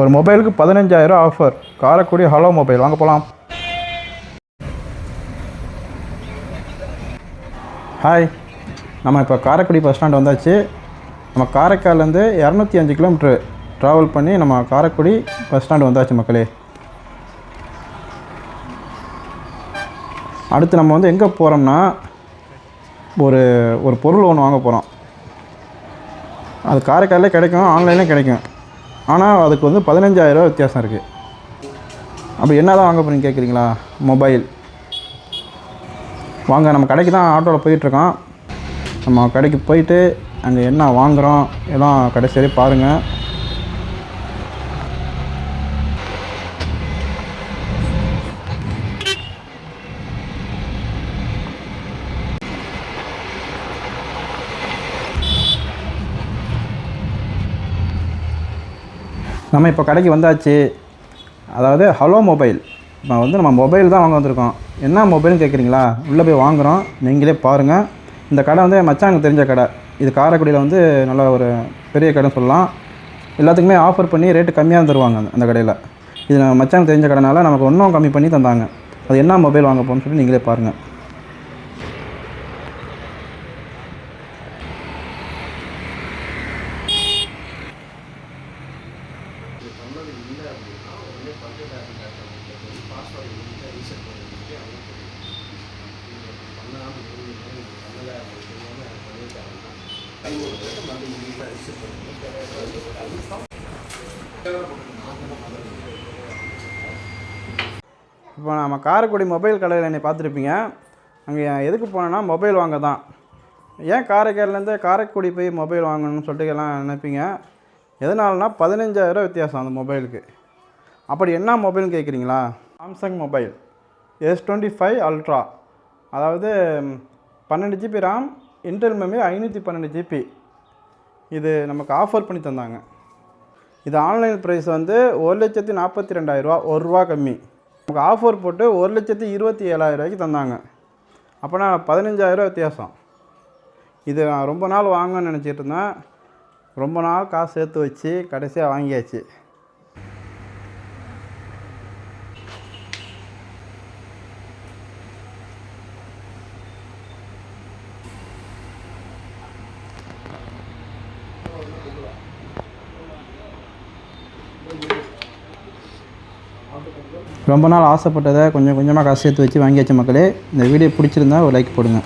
ஒரு மொபைலுக்கு பதினஞ்சாயிரம் ஆஃபர். Karaikudi hello mobile. வாங்க போகலாம் ஹாய். நம்ம இப்போ காரைக்குடி பஸ் ஸ்டாண்ட் வந்தாச்சு. நம்ம காரைக்கால்லேருந்து இரநூத்தி அஞ்சு கிலோமீட்ரு ட்ராவல் பண்ணி நம்ம காரைக்குடி பஸ் ஸ்டாண்டு வந்தாச்சு மக்களே. அடுத்து நம்ம வந்து எங்கே போகிறோம்னா ஒரு ஒரு பொருள் ஒன்று வாங்க போகிறோம் அது காரைக்காலே கிடைக்கும் ஆன்லைன்லேயும் கிடைக்கும். ஆனால் அதுக்கு வந்து பதினஞ்சாயிரரூவா வித்தியாசம் இருக்குது அப்படி என்ன தான் வாங்க போகிறீங்க கேட்குறீங்களா மொபைல். வாங்க நம்ம கடைக்கு தான் ஆட்டோவில் போயிட்டுருக்கோம். நம்ம கடைக்கு போயிட்டு அங்கே என்ன வாங்குகிறோம் எல்லாம் கடைசி பாருங்கள் நம்ம இப்போ கடைக்கு வந்தாச்சு. அதாவது ஹலோ மொபைல் இப்போ வந்து நம்ம மொபைல் தான் வாங்க வந்திருக்கோம். என்ன மொபைல்னு கேட்குறீங்களா? உள்ளே போய் வாங்குகிறோம் நீங்களே பாருங்கள் இந்த கடை வந்து மச்சாங்க தெரிஞ்ச கடை. இது காரைக்குடியில் வந்து நல்ல ஒரு பெரிய கடைன்னு சொல்லலாம். எல்லாத்துக்குமே ஆஃபர் பண்ணி ரேட்டு கம்மியாக தருவாங்க அந்த- கடையில். இது நம்ம மச்சாங்க தெரிஞ்ச கடைனால நமக்கு இன்னும் கம்மி பண்ணி தந்தாங்க. அது என்ன மொபைல் வாங்க போகணும்னு சொல்லி நீங்களே பாருங்கள் இப்போ நம்ம காரைக்குடி மொபைல் கடையில் என்னை பார்த்துருப்பீங்க. அங்கே எதுக்கு போனேன்னா மொபைல் வாங்க தான். ஏன் காரைக்கால்லேருந்து காரைக்குடி போய் மொபைல் வாங்கணும்னு சொல்லிட்டு எல்லாம் நினைப்பீங்க. எதனாலனா பதினஞ்சாயிரம் வித்தியாசம் அந்த மொபைலுக்கு. அப்படி என்ன மொபைல்னு கேட்குறீங்களா Samsung mobile S twenty five ultra அதாவது பன்னெண்டு ஜிபி ரேம் இன்டெல் மெமரி ஐநூற்றி பன்னெண்டு ஜிபி இது நமக்கு ஆஃபர் பண்ணி தந்தாங்க. இது ஆன்லைன் ப்ரைஸ் வந்து ஒரு லட்சத்தி நாற்பத்தி ரெண்டாயிரரூவா ஒரு ரூபா கம்மி. நமக்கு ஆஃபர் போட்டு ஒரு லட்சத்தி இருபத்தி ஏழாயிரரூவாய்க்கு தந்தாங்க. அப்போனா பதினஞ்சாயிரரூவா வித்தியாசம். இது நான் ரொம்ப நாள் வாங்கன்னு நினச்சிட்டு இருந்தேன். ரொம்ப நாள் காசு சேர்த்து வச்சு கடைசியாக வாங்கியாச்சு. ரொம்ப நாள் ஆசைப்பட்டதை கொஞ்சம் கொஞ்சமாக காசு சேர்த்து வச்சு வாங்கியாச்சு மக்களே இந்த வீடியோ பிடிச்சிருந்தா ஒரு லைக் போடுங்க.